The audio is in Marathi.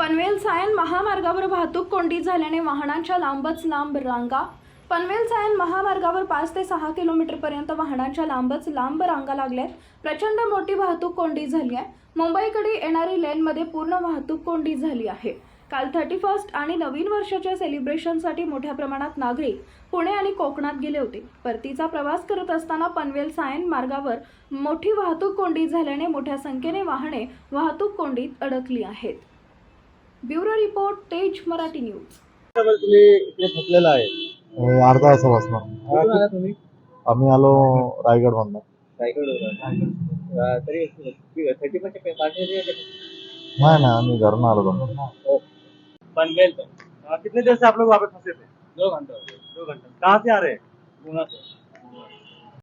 पनवेल सायन महामार्गावर वाहतूक कोंडी झाल्याने वाहनांच्या लांबच लांब रांगा. पनवेल सायन महामार्गावर पाच ते सहा किलोमीटरपर्यंत वाहनांच्या लांबच लांब रांगा लागल्यात. प्रचंड मोठी वाहतूक कोंडी झाली आहे. मुंबईकडे येणारी लेनमध्ये पूर्ण वाहतूक कोंडी झाली आहे. काल थर्टी फर्स्ट आणि नवीन वर्षाच्या सेलिब्रेशनसाठी मोठ्या प्रमाणात नागरिक पुणे आणि कोकणात गेले होते. परतीचा प्रवास करत असताना पनवेल सायन मार्गावर मोठी वाहतूक कोंडी झाल्याने मोठ्या संख्येने वाहने वाहतूक कोंडीत अडकली आहेत. ब्युरो रिपोर्ट तेज मराठी न्यूज. तुम्ही आहे. अं, अर्धा वाजता बसणार. आम्ही आलो रायगड मधनं. नाही ना आम्ही घरून आलो दोन पनवेल पे अ, कितने देर से आप लोग वहाँ पे फंसे थे दो घंटे. दो घंटे. कहाँ से आ रहे? हैं पूना से